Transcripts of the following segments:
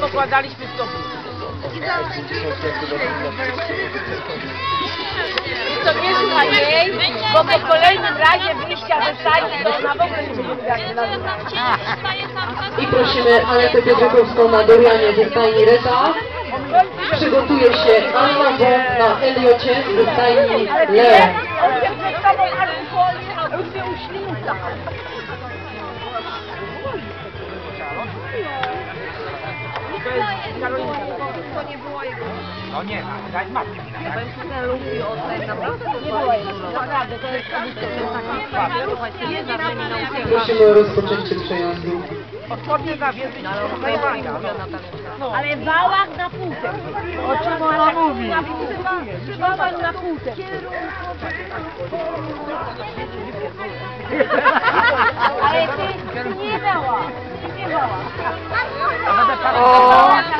pokładaliśmy w topu. To nie słuchaj jej, bo po kolejnym razie wyjścia ze stajni to ona w ogóle nie będzie. I prosimy Anetę Piotrkowską na Dorianie ze stajni Reta. Przygotuje się Anna Wąt na Eliocie ze stajni Leo. Się się. To jest Karolinka. No nie, daj matki mi na tak? Nie była jego, naprawdę, to jest Prosimy o rozpoczęcie przejazdu. Odpornie za więcej zajmowania. Ale wałach na półce. O czym ona mówi? Wałach na półce. Ale ty nie wała. Nie wała. O,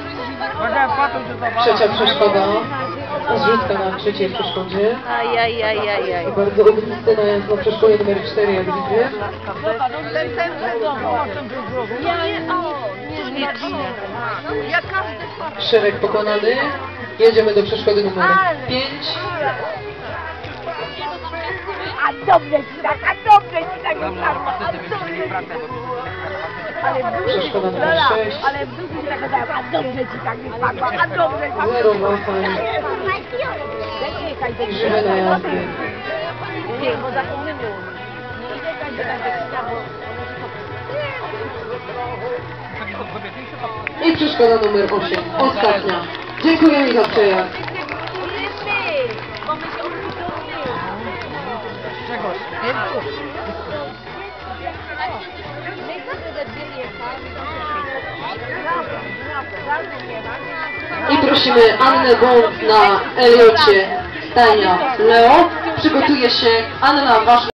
trzecia przeszkoda. Zrzutka na trzeciej przeszkodzie. Ajajajajaj. Bardzo ogniste najazd na przeszkodzie numer 4, jak widzicie. Ten, Szereg pokonany. Jedziemy do przeszkody numer 5. A dobrze ci tak, a dobrze ci tak wytarło, a dobrze ci Ale w duchu, Przeszkoda numer Lola, ale tak a dobrze ci tak wypadło, a dobrze ci tak. Czekaj, najazdy. Nie, bo nim. Nie czekaj, I przeszkoda numer 8. Ostatnia. Dziękujemy za przejazd. I prosimy Annę Bąk na Eliocie Stajnia Leo. Przygotuje się Anna Wasz